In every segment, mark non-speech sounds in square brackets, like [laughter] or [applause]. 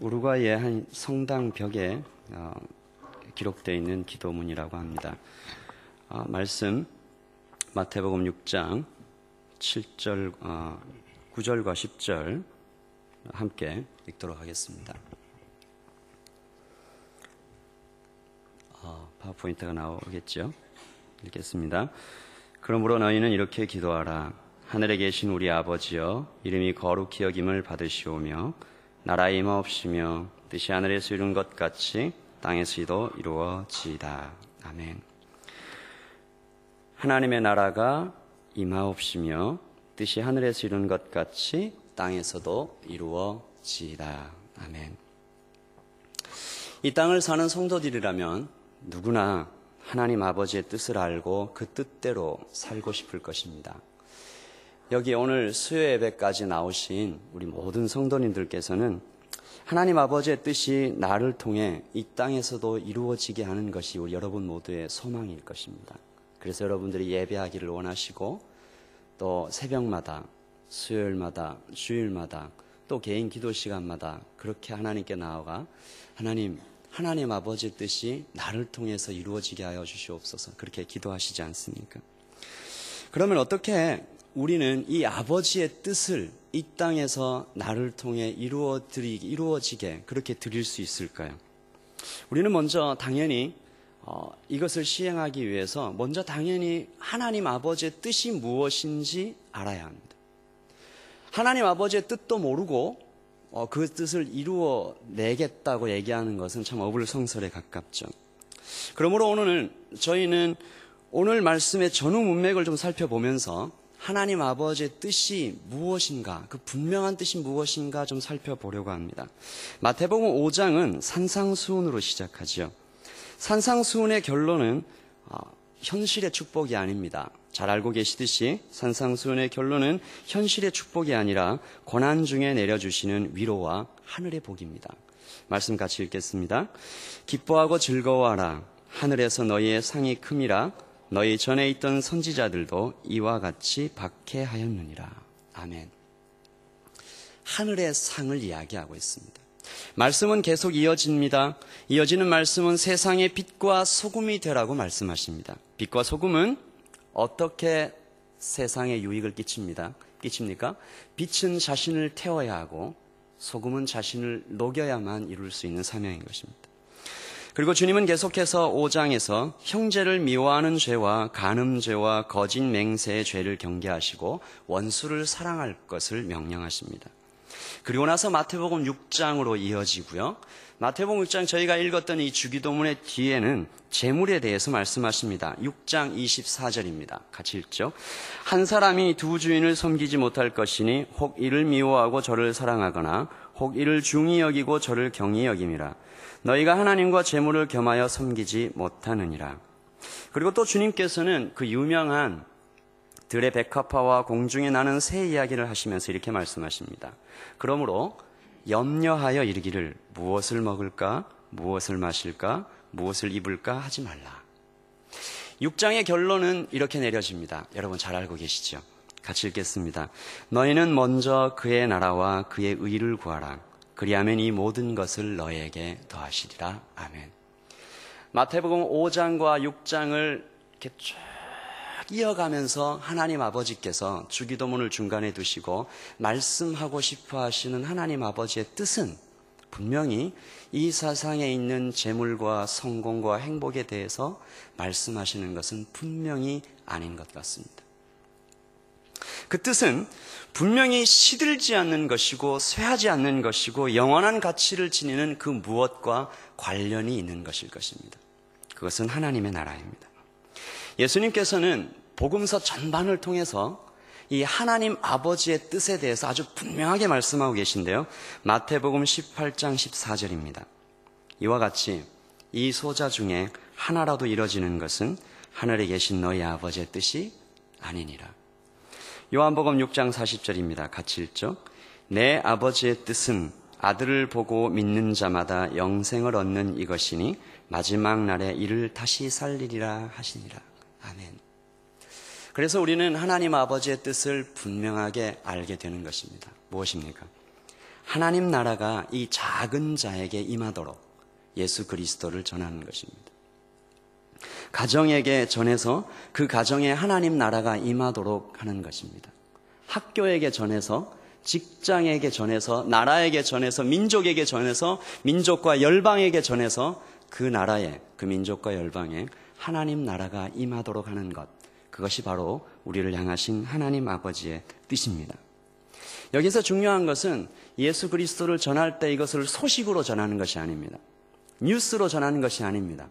우루과이의 한 성당 벽에 어, 기록되어 있는 기도문이라고 합니다. 어, 말씀 마태복음 6장 7절, 어, 9절과 10절 함께 읽도록 하겠습니다. 어, 파워포인트가 나오겠죠? 읽겠습니다. 그러므로 너희는 이렇게 기도하라. 하늘에 계신 우리 아버지여, 이름이 거룩히 여김을 받으시오며, 나라의 임하옵시며, 뜻이 하늘에서 이룬 것 같이 땅에서도 이루어지이다. 아멘. 하나님의 나라가 임하옵시며, 뜻이 하늘에서 이룬 것 같이 땅에서도 이루어지이다. 아멘. 이 땅을 사는 성도들이라면 누구나 하나님 아버지의 뜻을 알고 그 뜻대로 살고 싶을 것입니다. 여기 오늘 수요 예배까지 나오신 우리 모든 성도님들께서는 하나님 아버지의 뜻이 나를 통해 이 땅에서도 이루어지게 하는 것이 우리 여러분 모두의 소망일 것입니다. 그래서 여러분들이 예배하기를 원하시고 또 새벽마다 수요일마다 주일마다 또 개인 기도 시간마다 그렇게 하나님께 나아가 하나님 하나님 아버지의 뜻이 나를 통해서 이루어지게 하여 주시옵소서 그렇게 기도하시지 않습니까? 그러면 어떻게 우리는 이 아버지의 뜻을 이 땅에서 나를 통해 이루어 드리 이루어지게 그렇게 드릴 수 있을까요? 우리는 먼저 당연히 어, 이것을 시행하기 위해서 먼저 당연히 하나님 아버지의 뜻이 무엇인지 알아야 합니다. 하나님 아버지의 뜻도 모르고 어, 그 뜻을 이루어 내겠다고 얘기하는 것은 참 어불성설에 가깝죠. 그러므로 오늘은 저희는 오늘 말씀의 전후 문맥을 좀 살펴보면서 하나님 아버지의 뜻이 무엇인가, 그 분명한 뜻이 무엇인가 좀 살펴보려고 합니다. 마태복음 5장은 산상수훈으로 시작하죠. 산상수훈의 결론은 어, 현실의 축복이 아닙니다. 잘 알고 계시듯이 산상수훈의 결론은 현실의 축복이 아니라 고난 중에 내려주시는 위로와 하늘의 복입니다. 말씀 같이 읽겠습니다. 기뻐하고 즐거워하라. 하늘에서 너희의 상이 큼이라. 너희 전에 있던 선지자들도 이와 같이 박해하였느니라. 아멘. 하늘의 상을 이야기하고 있습니다. 말씀은 계속 이어집니다. 이어지는 말씀은 세상의 빛과 소금이 되라고 말씀하십니다. 빛과 소금은 어떻게 세상에 유익을 끼칩니다. 끼칩니까? 빛은 자신을 태워야 하고 소금은 자신을 녹여야만 이룰 수 있는 사명인 것입니다. 그리고 주님은 계속해서 5장에서 형제를 미워하는 죄와 간음죄와 거짓 맹세의 죄를 경계하시고 원수를 사랑할 것을 명령하십니다. 그리고 나서 마태복음 6장으로 이어지고요. 마태복음 6장 저희가 읽었던 이 주기도문의 뒤에는 재물에 대해서 말씀하십니다. 6장 24절입니다. 같이 읽죠. 한 사람이 두 주인을 섬기지 못할 것이니 혹 이를 미워하고 저를 사랑하거나 혹 이를 중히 여기고 저를 경히 여김이라. 너희가 하나님과 재물을 겸하여 섬기지 못하느니라. 그리고 또 주님께서는 그 유명한 들의 백합화와 공중에 나는 새 이야기를 하시면서 이렇게 말씀하십니다. 그러므로 염려하여 이르기를 무엇을 먹을까, 무엇을 마실까, 무엇을 입을까 하지 말라. 6장의 결론은 이렇게 내려집니다. 여러분 잘 알고 계시죠? 같이 읽겠습니다. 너희는 먼저 그의 나라와 그의 의를 구하라. 그리하면 이 모든 것을 너에게 더하시리라. 아멘. 마태복음 5장과 6장을 이렇게 쭉 이어가면서 하나님 아버지께서 주기도문을 중간에 두시고 말씀하고 싶어 하시는 하나님 아버지의 뜻은 분명히 이 세상에 있는 재물과 성공과 행복에 대해서 말씀하시는 것은 분명히 아닌 것 같습니다. 그 뜻은 분명히 시들지 않는 것이고 쇠하지 않는 것이고 영원한 가치를 지니는 그 무엇과 관련이 있는 것일 것입니다. 그것은 하나님의 나라입니다. 예수님께서는 복음서 전반을 통해서 이 하나님 아버지의 뜻에 대해서 아주 분명하게 말씀하고 계신데요. 마태복음 18장 14절입니다. 이와 같이 이 소자 중에 하나라도 이뤄지는 것은 하늘에 계신 너희 아버지의 뜻이 아니니라. 요한복음 6장 40절입니다. 같이 읽죠. 내 아버지의 뜻은 아들을 보고 믿는 자마다 영생을 얻는 이것이니 마지막 날에 이를 다시 살리리라 하시니라. 아멘. 그래서 우리는 하나님 아버지의 뜻을 분명하게 알게 되는 것입니다. 무엇입니까? 하나님 나라가 이 작은 자에게 임하도록 예수 그리스도를 전하는 것입니다. 가정에게 전해서 그 가정에 하나님 나라가 임하도록 하는 것입니다. 학교에게 전해서 직장에게 전해서 나라에게 전해서 민족에게 전해서 민족과 열방에게 전해서 그 나라에 그 민족과 열방에 하나님 나라가 임하도록 하는 것 그것이 바로 우리를 향하신 하나님 아버지의 뜻입니다. 여기서 중요한 것은 예수 그리스도를 전할 때 이것을 소식으로 전하는 것이 아닙니다. 뉴스로 전하는 것이 아닙니다.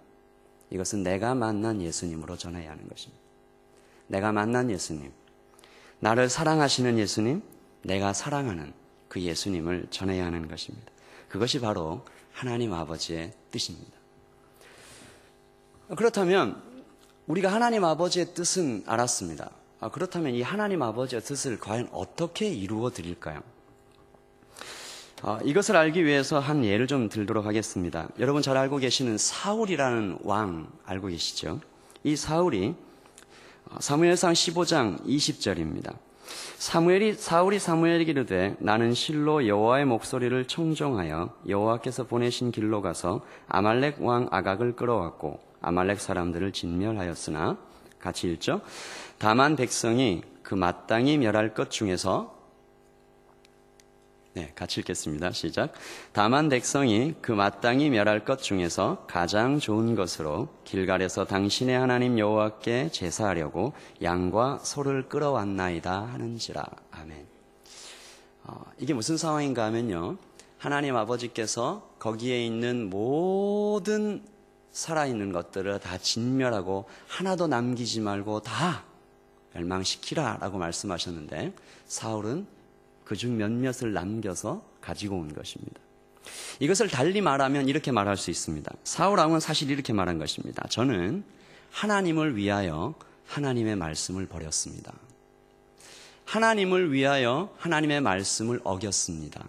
이것은 내가 만난 예수님으로 전해야 하는 것입니다. 내가 만난 예수님, 나를 사랑하시는 예수님, 내가 사랑하는 그 예수님을 전해야 하는 것입니다. 그것이 바로 하나님 아버지의 뜻입니다. 그렇다면 우리가 하나님 아버지의 뜻은 알았습니다. 아, 그렇다면 이 하나님 아버지의 뜻을 과연 어떻게 이루어 드릴까요? 아, 이것을 알기 위해서 한 예를 좀 들도록 하겠습니다. 여러분 잘 알고 계시는 사울이라는 왕 알고 계시죠? 이 사울이 어, 사무엘상 15장 20절입니다. 사무엘이 사울이 사무엘에게 이르되 나는 실로 여호와의 목소리를 청종하여 여호와께서 보내신 길로 가서 아말렉 왕 아각을 끌어왔고 아말렉 사람들을 진멸하였으나 같이 읽죠. 다만 백성이 그 마땅히 멸할 것 중에서 네, 같이 읽겠습니다. 시작. 다만 백성이 그 마땅히 멸할 것 중에서 가장 좋은 것으로 길갈에서 당신의 하나님 여호와께 제사하려고 양과 소를 끌어왔나이다 하는지라. 아멘. 어, 이게 무슨 상황인가 하면요. 하나님 아버지께서 거기에 있는 모든 살아있는 것들을 다 진멸하고 하나도 남기지 말고 다 멸망시키라 라고 말씀하셨는데 사울은 그 중 몇몇을 남겨서 가지고 온 것입니다. 이것을 달리 말하면 이렇게 말할 수 있습니다. 사울왕은 사실 이렇게 말한 것입니다. 저는 하나님을 위하여 하나님의 말씀을 버렸습니다. 하나님을 위하여 하나님의 말씀을 어겼습니다.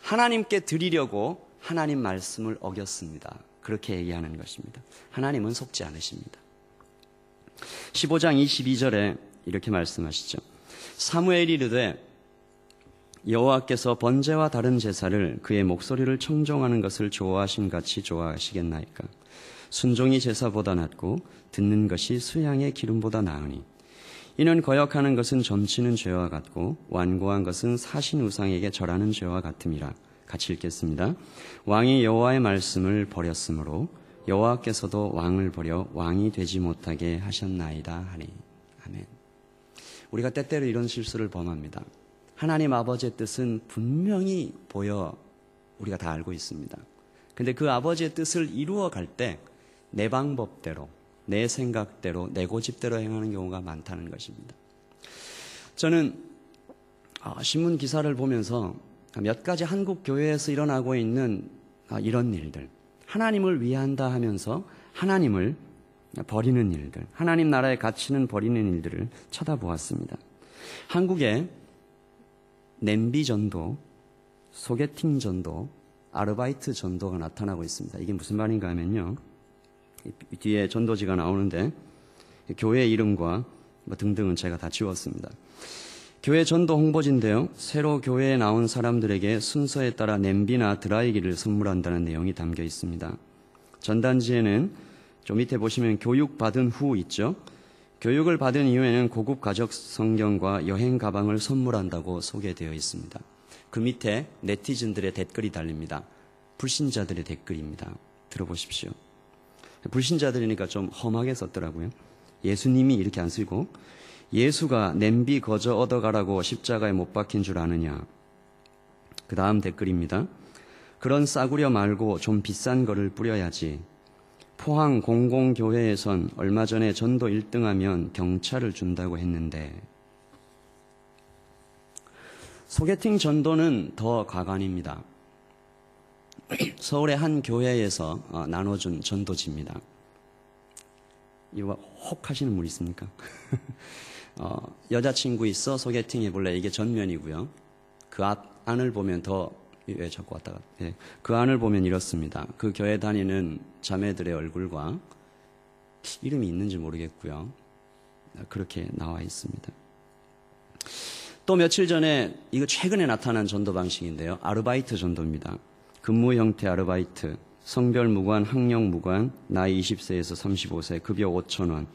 하나님께 드리려고 하나님 말씀을 어겼습니다. 그렇게 얘기하는 것입니다. 하나님은 속지 않으십니다. 15장 22절에 이렇게 말씀하시죠. 사무엘이 이르되 여호와께서 번제와 다른 제사를 그의 목소리를 청종하는 것을 좋아하신 같이 좋아하시겠나이까 순종이 제사보다 낫고 듣는 것이 수양의 기름보다 나으니 이는 거역하는 것은 점치는 죄와 같고 완고한 것은 사신 우상에게 절하는 죄와 같음이라 같이 읽겠습니다. 왕이 여호와의 말씀을 버렸으므로 여호와께서도 왕을 버려 왕이 되지 못하게 하셨나이다 하니 아멘. 우리가 때때로 이런 실수를 범합니다. 하나님 아버지의 뜻은 분명히 보여 우리가 다 알고 있습니다. 근데 그 아버지의 뜻을 이루어 갈 때 내 방법대로, 내 생각대로, 내 고집대로 행하는 경우가 많다는 것입니다. 저는 아, 신문 기사를 보면서 몇 가지 한국 교회에서 일어나고 있는 아, 이런 일들, 하나님을 위한다 하면서 하나님을 버리는 일들, 하나님 나라의 가치는 버리는 일들을 쳐다보았습니다. 한국에 냄비 전도, 소개팅 전도, 아르바이트 전도가 나타나고 있습니다. 이게 무슨 말인가 하면요. 뒤에 전도지가 나오는데 교회 이름과 뭐 등등은 제가 다 지웠습니다. 교회 전도 홍보지인데요. 새로 교회에 나온 사람들에게 순서에 따라 냄비나 드라이기를 선물한다는 내용이 담겨 있습니다. 전단지에는 좀 밑에 보시면 교육 받은 후 있죠. 교육을 받은 이후에는 고급 가족 성경과 여행 가방을 선물한다고 소개되어 있습니다. 그 밑에 네티즌들의 댓글이 달립니다. 불신자들의 댓글입니다. 들어보십시오. 불신자들이니까 좀 험하게 썼더라고요. 예수님이 이렇게 안 쓰고 예수가 냄비 거저 얻어가라고 십자가에 못 박힌 줄 아느냐. 그 다음 댓글입니다. 그런 싸구려 말고 좀 비싼 거를 뿌려야지. 포항 공공교회에선 얼마 전에 전도 1등하면 경찰을 준다고 했는데 소개팅 전도는 더 가관입니다. 서울의 한 교회에서 어, 나눠준 전도지입니다. 이거 혹 하시는 분 있습니까? [laughs] 어, 여자친구 있어 소개팅 해볼래 이게 전면이고요. 그 앞, 안을 보면 더, 왜 자꾸 왔다 갔다. 예. 그 안을 보면 이렇습니다. 그 교회 다니는 자매들의 얼굴과 이름이 있는지 모르겠고요. 그렇게 나와 있습니다. 또 며칠 전에 이거 최근에 나타난 전도 방식인데요. 아르바이트 전도입니다. 근무 형태 아르바이트, 성별 무관, 학력 무관, 나이 20세에서 35세, 급여 5천 원,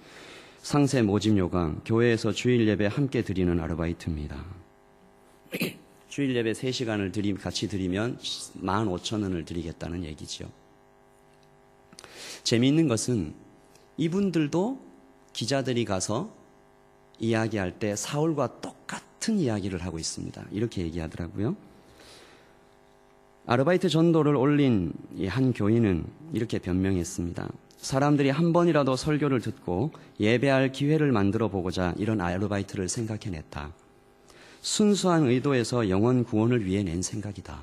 상세 모집 요강, 교회에서 주일 예배 함께 드리는 아르바이트입니다. 주일 예배 3시간을 드리, 같이 드리면 15,000원을 드리겠다는 얘기죠. 재미있는 것은 이분들도 기자들이 가서 이야기할 때 사울과 똑같은 이야기를 하고 있습니다. 이렇게 얘기하더라고요. 아르바이트 전도를 올린 한 교인은 이렇게 변명했습니다. 사람들이 한 번이라도 설교를 듣고 예배할 기회를 만들어 보고자 이런 아르바이트를 생각해냈다. 순수한 의도에서 영원 구원을 위해 낸 생각이다.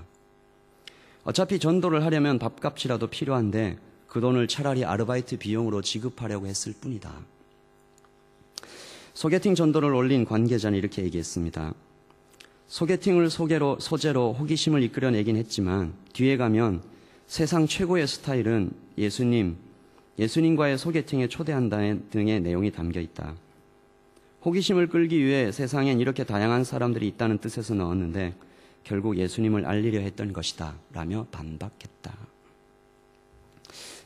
어차피 전도를 하려면 밥값이라도 필요한데 그 돈을 차라리 아르바이트 비용으로 지급하려고 했을 뿐이다. 소개팅 전도를 올린 관계자는 이렇게 얘기했습니다. 소개팅을 소개로, 소재로 호기심을 이끌어내긴 했지만 뒤에 가면 세상 최고의 스타일은 예수님, 예수님과의 소개팅에 초대한다는 등의 내용이 담겨 있다. 호기심을 끌기 위해 세상엔 이렇게 다양한 사람들이 있다는 뜻에서 넣었는데 결국 예수님을 알리려 했던 것이다. 라며 반박했다.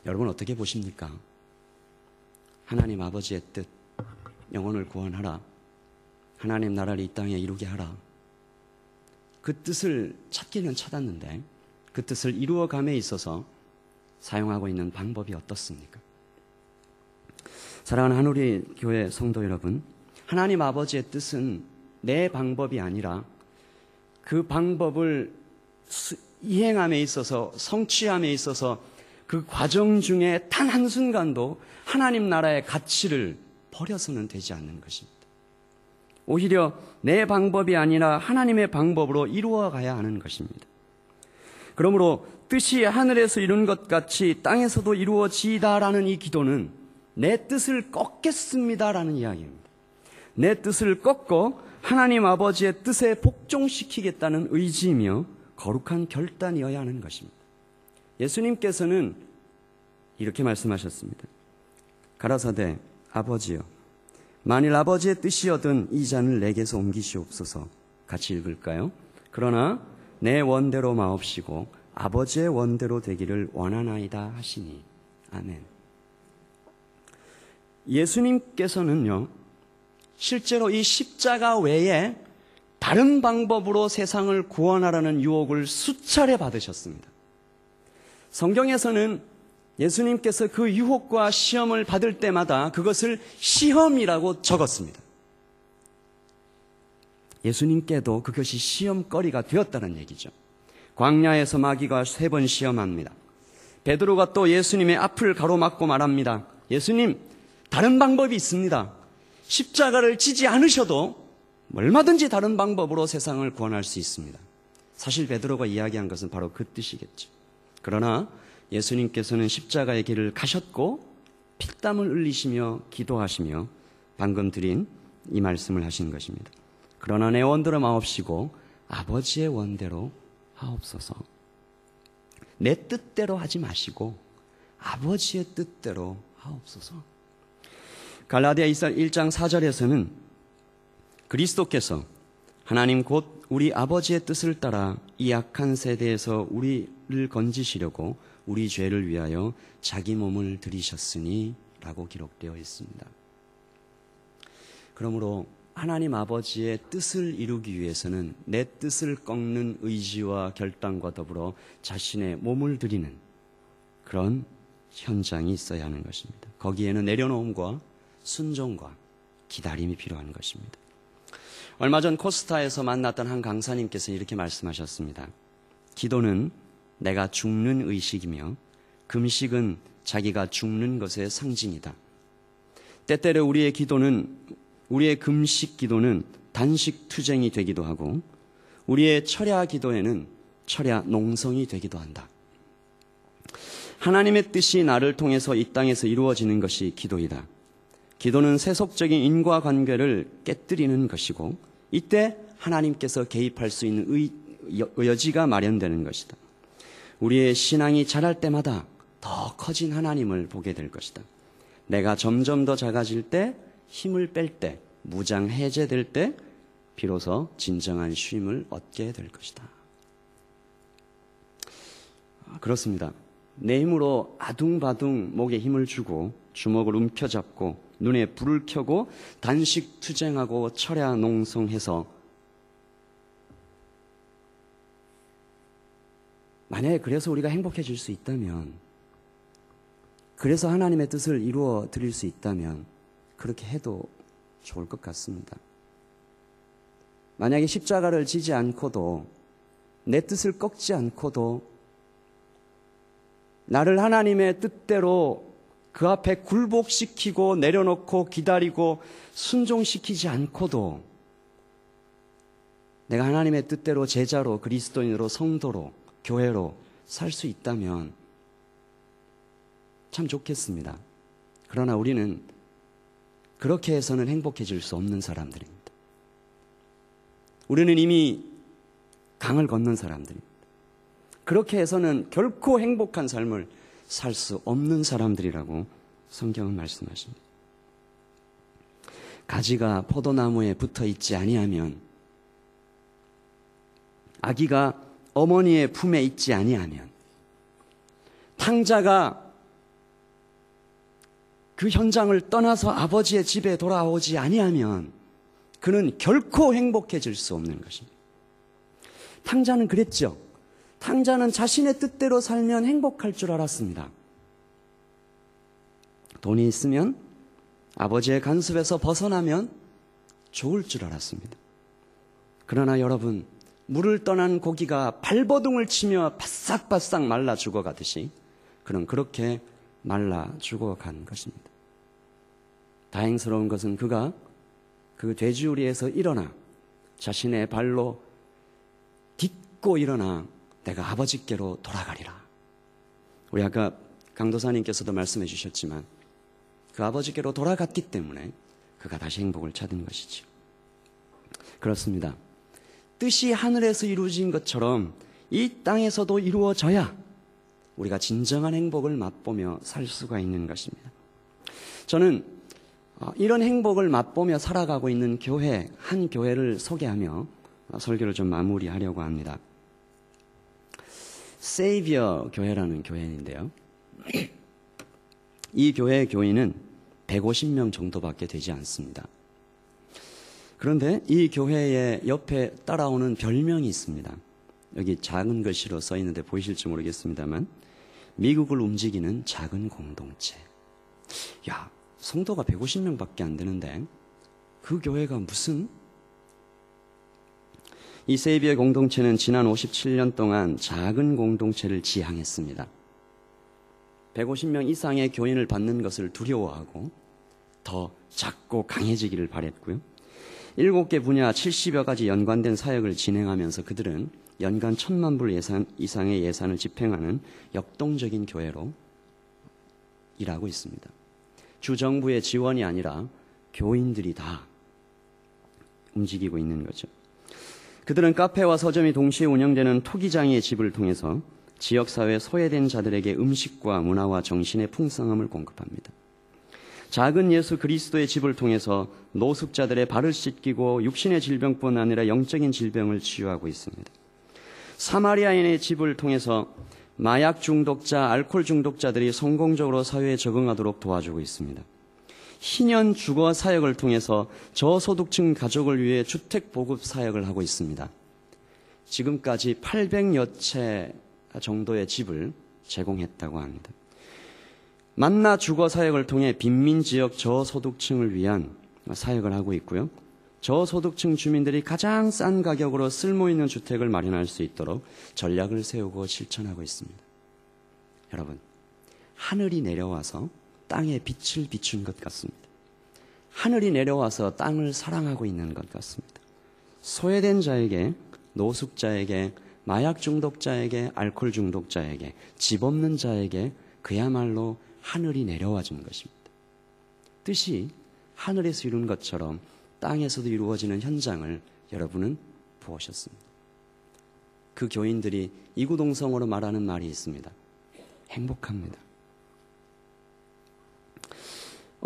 여러분 어떻게 보십니까? 하나님 아버지의 뜻, 영혼을 구원하라. 하나님 나라를 이 땅에 이루게 하라. 그 뜻을 찾기는 찾았는데 그 뜻을 이루어감에 있어서 사용하고 있는 방법이 어떻습니까? 사랑하는 한우리 교회 성도 여러분, 하나님 아버지의 뜻은 내 방법이 아니라 그 방법을 이행함에 있어서 성취함에 있어서 그 과정 중에 단 한순간도 하나님 나라의 가치를 버려서는 되지 않는 것입니다. 오히려 내 방법이 아니라 하나님의 방법으로 이루어 가야 하는 것입니다. 그러므로 뜻이 하늘에서 이룬 것 같이 땅에서도 이루어지다라는 이 기도는 내 뜻을 꺾겠습니다라는 이야기입니다. 내 뜻을 꺾고 하나님 아버지의 뜻에 복종시키겠다는 의지이며 거룩한 결단이어야 하는 것입니다. 예수님께서는 이렇게 말씀하셨습니다. 가라사대 아버지여 만일 아버지의 뜻이여든 이 잔을 내게서 옮기시옵소서 같이 읽을까요? 그러나 내 원대로 마옵시고 아버지의 원대로 되기를 원하나이다 하시니 아멘. 예수님께서는요 실제로 이 십자가 외에 다른 방법으로 세상을 구원하라는 유혹을 수차례 받으셨습니다. 성경에서는 예수님께서 그 유혹과 시험을 받을 때마다 그것을 시험이라고 적었습니다. 예수님께도 그것이 시험거리가 되었다는 얘기죠. 광야에서 마귀가 세 번 시험합니다. 베드로가 또 예수님의 앞을 가로막고 말합니다. 예수님, 다른 방법이 있습니다. 십자가를 지지 않으셔도 얼마든지 다른 방법으로 세상을 구원할 수 있습니다. 사실 베드로가 이야기한 것은 바로 그 뜻이겠죠. 그러나 예수님께서는 십자가의 길을 가셨고 피땀을 흘리시며 기도하시며 방금 드린 이 말씀을 하신 것입니다. 그러나 내 원대로 마옵시고 아버지의 원대로 하옵소서. 내 뜻대로 하지 마시고 아버지의 뜻대로 하옵소서. 갈라디아 1장 4절에서는 그리스도께서 하나님 곧 우리 아버지의 뜻을 따라 이 약한 세대에서 우리를 건지시려고 우리 죄를 위하여 자기 몸을 들이셨으니 라고 기록되어 있습니다. 그러므로 하나님 아버지의 뜻을 이루기 위해서는 내 뜻을 꺾는 의지와 결단과 더불어 자신의 몸을 드리는 그런 현장이 있어야 하는 것입니다. 거기에는 내려놓음과 순종과 기다림이 필요한 것입니다. 얼마 전 코스타에서 만났던 한 강사님께서 이렇게 말씀하셨습니다. 기도는 내가 죽는 의식이며 금식은 자기가 죽는 것의 상징이다. 때때로 우리의 기도는 우리의 금식 기도는 단식 투쟁이 되기도 하고 우리의 철야 기도에는 철야 농성이 되기도 한다. 하나님의 뜻이 나를 통해서 이 땅에서 이루어지는 것이 기도이다. 기도는 세속적인 인과관계를 깨뜨리는 것이고 이때 하나님께서 개입할 수 있는 의, 여지가 마련되는 것이다. 우리의 신앙이 자랄 때마다 더 커진 하나님을 보게 될 것이다. 내가 점점 더 작아질 때, 힘을 뺄 때, 무장 해제될 때, 비로소 진정한 쉼을 얻게 될 것이다. 아, 그렇습니다. 내 힘으로 아둥바둥 목에 힘을 주고 주먹을 움켜잡고 눈에 불을 켜고 단식 투쟁하고 철야 농성해서 만약에 그래서 우리가 행복해질 수 있다면 그래서 하나님의 뜻을 이루어 드릴 수 있다면 그렇게 해도 좋을 것 같습니다. 만약에 십자가를 지지 않고도 내 뜻을 꺾지 않고도 나를 하나님의 뜻대로 그 앞에 굴복시키고 내려놓고 기다리고 순종시키지 않고도 내가 하나님의 뜻대로 제자로 그리스도인으로 성도로 교회로 살 수 있다면 참 좋겠습니다. 그러나 우리는 그렇게 해서는 행복해질 수 없는 사람들입니다. 우리는 이미 강을 건넌 사람들입니다. 그렇게 해서는 결코 행복한 삶을 살 수 없는 사람들이라고 성경은 말씀하십니다. 가지가 포도나무에 붙어 있지 아니하면 아기가 어머니의 품에 있지 아니하면 탕자가 그 현장을 떠나서 아버지의 집에 돌아오지 아니하면 그는 결코 행복해질 수 없는 것입니다. 탕자는 그랬죠. 탕자는 자신의 뜻대로 살면 행복할 줄 알았습니다. 돈이 있으면 아버지의 간섭에서 벗어나면 좋을 줄 알았습니다. 그러나 여러분, 물을 떠난 고기가 발버둥을 치며 바싹바싹 말라 죽어가듯이 그는 그렇게 말라 죽어간 것입니다. 다행스러운 것은 그가 그 돼지우리에서 일어나 자신의 발로 딛고 일어나 내가 아버지께로 돌아가리라. 우리 아까 강도사님께서도 말씀해 주셨지만 그 아버지께로 돌아갔기 때문에 그가 다시 행복을 찾은 것이죠. 그렇습니다. 뜻이 하늘에서 이루어진 것처럼 이 땅에서도 이루어져야 우리가 진정한 행복을 맛보며 살 수가 있는 것입니다. 저는 어, 이런 행복을 맛보며 살아가고 있는 교회, 한 교회를 소개하며 설교를 좀 마무리하려고 합니다. 세이비어 교회라는 교회인데요. 이 교회의 교인은 150명 정도밖에 되지 않습니다. 그런데 이 교회의 옆에 따라오는 별명이 있습니다. 여기 작은 글씨로 써 있는데 보이실지 모르겠습니다만 미국을 움직이는 작은 공동체. 야, 성도가 150명밖에 안 되는데 그 교회가 무슨 이 세이비의 공동체는 지난 57년 동안 작은 공동체를 지향했습니다. 150명 이상의 교인을 받는 것을 두려워하고 더 작고 강해지기를 바랬고요. 7개 분야 70여 가지 연관된 사역을 진행하면서 그들은 연간 천만 불 예산 이상의 예산을 집행하는 역동적인 교회로 일하고 있습니다. 주정부의 지원이 아니라 교인들이 다 움직이고 있는 거죠. 그들은 카페와 서점이 동시에 운영되는 토기장의 집을 통해서 지역사회 소외된 자들에게 음식과 문화와 정신의 풍성함을 공급합니다. 작은 예수 그리스도의 집을 통해서 노숙자들의 발을 씻기고 육신의 질병뿐 아니라 영적인 질병을 치유하고 있습니다. 사마리아인의 집을 통해서 마약 중독자, 알코올 중독자들이 성공적으로 사회에 적응하도록 도와주고 있습니다. 희년 주거 사역을 통해서 저소득층 가족을 위해 주택 보급 사역을 하고 있습니다. 지금까지 800여 채 정도의 집을 제공했다고 합니다. 만나 주거 사역을 통해 빈민 지역 저소득층을 위한 사역을 하고 있고요. 저소득층 주민들이 가장 싼 가격으로 쓸모 있는 주택을 마련할 수 있도록 전략을 세우고 실천하고 있습니다. 여러분, 하늘이 내려와서 땅에 빛을 비춘 것 같습니다. 하늘이 내려와서 땅을 사랑하고 있는 것 같습니다. 소외된 자에게, 노숙자에게, 마약 중독자에게, 알코올 중독자에게, 집 없는 자에게 그야말로 하늘이 내려와 준 것입니다. 뜻이 하늘에서 이룬 것처럼 땅에서도 이루어지는 현장을 여러분은 보셨습니다. 그 교인들이 이구동성으로 말하는 말이 있습니다. 행복합니다.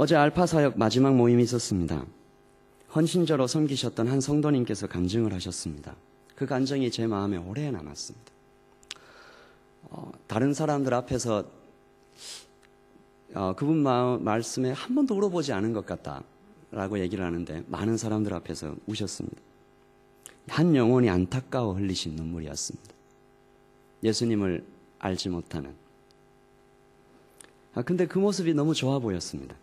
어제 알파 사역 마지막 모임이 있었습니다. 헌신자로 섬기셨던 한 성도님께서 간증을 하셨습니다. 그 간증이 제 마음에 오래 남았습니다. 어, 다른 사람들 앞에서 어, 그분 마, 말씀에 한 번도 울어보지 않은 것 같다라고 얘기를 하는데 많은 사람들 앞에서 우셨습니다. 한 영혼이 안타까워 흘리신 눈물이었습니다. 예수님을 알지 못하는. 아, 근데 그 모습이 너무 좋아 보였습니다.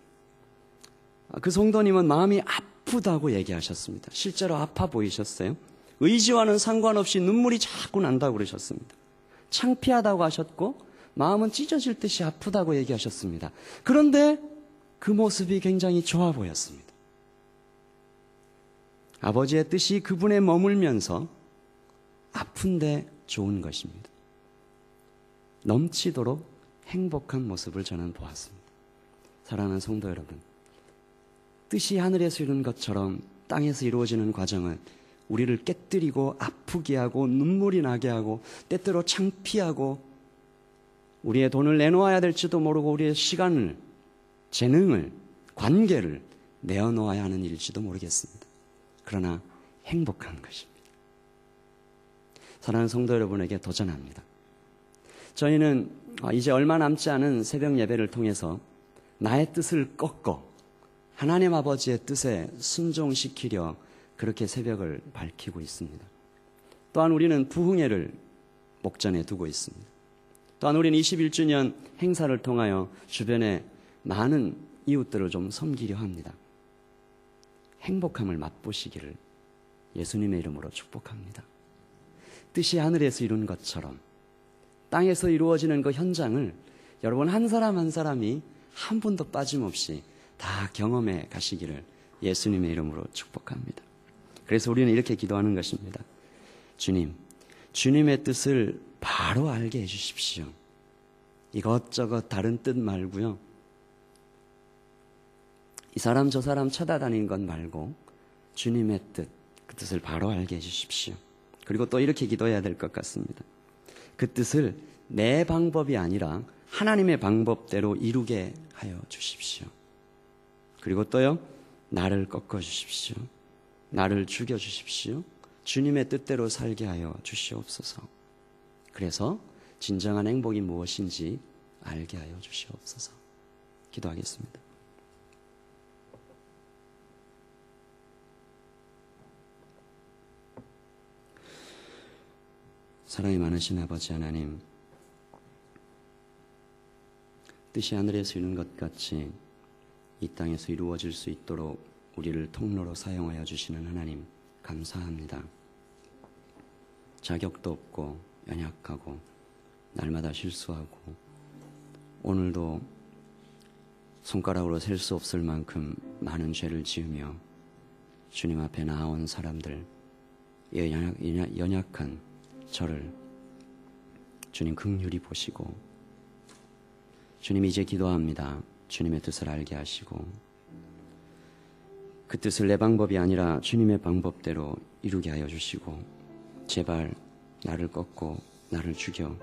아, 그 성도님은 마음이 아프다고 얘기하셨습니다. 실제로 아파 보이셨어요? 의지와는 상관없이 눈물이 자꾸 난다고 그러셨습니다. 창피하다고 하셨고, 마음은 찢어질 듯이 아프다고 얘기하셨습니다. 그런데 그 모습이 굉장히 좋아 보였습니다. 아버지의 뜻이 그분에 머물면서 아픈데 좋은 것입니다. 넘치도록 행복한 모습을 저는 보았습니다. 사랑하는 성도 여러분, 뜻이 하늘에서 이룬 것처럼 땅에서 이루어지는 과정은 우리를 깨뜨리고 아프게 하고 눈물이 나게 하고 때때로 창피하고 우리의 돈을 내놓아야 될지도 모르고 우리의 시간을 재능을 관계를 내어놓아야 하는 일일지도 모르겠습니다. 그러나 행복한 것입니다. 사랑하는 성도 여러분에게 도전합니다. 저희는 이제 얼마 남지 않은 새벽 예배를 통해서 나의 뜻을 꺾어 하나님 아버지의 뜻에 순종시키려 그렇게 새벽을 밝히고 있습니다. 또한 우리는 부흥회를 목전에 두고 있습니다. 또한 우리는 21주년 행사를 통하여 주변에 많은 이웃들을 좀 섬기려 합니다. 행복함을 맛보시기를 예수님의 이름으로 축복합니다. 뜻이 하늘에서 이룬 것처럼 땅에서 이루어지는 그 현장을 여러분 한 사람 한 사람이 한 분도 빠짐없이 다 경험해 가시기를 예수님의 이름으로 축복합니다. 그래서 우리는 이렇게 기도하는 것입니다. 주님, 주님의 뜻을 바로 알게 해주십시오. 이것저것 다른 뜻 말고요. 이 사람 저 사람 찾아다니는 것 말고 주님의 뜻, 그 뜻을 바로 알게 해주십시오. 그리고 또 이렇게 기도해야 될 것 같습니다. 그 뜻을 내 방법이 아니라 하나님의 방법대로 이루게 하여 주십시오. 그리고 또요, 나를 꺾어 주십시오. 나를 죽여 주십시오. 주님의 뜻대로 살게 하여 주시옵소서. 그래서 진정한 행복이 무엇인지 알게 하여 주시옵소서. 기도하겠습니다. 사랑이 많으신 아버지 하나님, 뜻이 하늘에서 이룬 것 같이 이 땅에서 이루어질 수 있도록 우리를 통로로 사용하여 주시는 하나님, 감사합니다. 자격도 없고, 연약하고, 날마다 실수하고, 오늘도 손가락으로 셀 수 없을 만큼 많은 죄를 지으며 주님 앞에 나온 사람들, 연약, 연약 한 저를 주님 극률이 보시고 주님 이제 기도합니다. 주님의 뜻을 알게 하시고 그 뜻을 내 방법이 아니라 주님의 방법대로 이루게 하여 주시고 제발 나를 꺾고 나를 죽여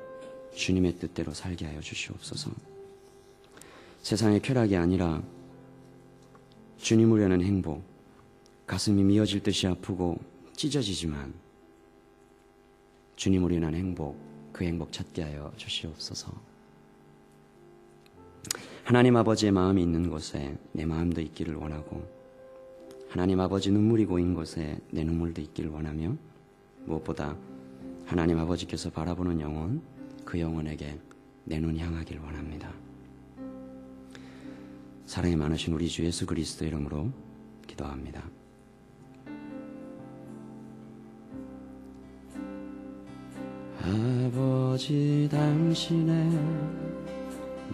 주님의 뜻대로 살게 하여 주시옵소서. 세상의 쾌락이 아니라 주님을 위하는 행복, 가슴이 미어질 듯이 아프고 찢어지지만 주님으로 인한 행복, 그 행복 찾게 하여 주시옵소서. 하나님 아버지의 마음이 있는 곳에 내 마음도 있기를 원하고, 하나님 아버지 눈물이 고인 곳에 내 눈물도 있기를 원하며, 무엇보다 하나님 아버지께서 바라보는 영혼, 그 영혼에게 내 눈이 향하길 원합니다. 사랑이 많으신 우리 주 예수 그리스도 이름으로 기도합니다. 아버지 당신의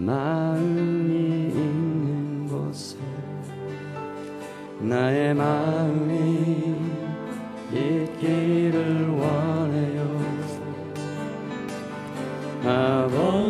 마음이 있는 곳에 나의 마음이 있기를 원해요. 아버지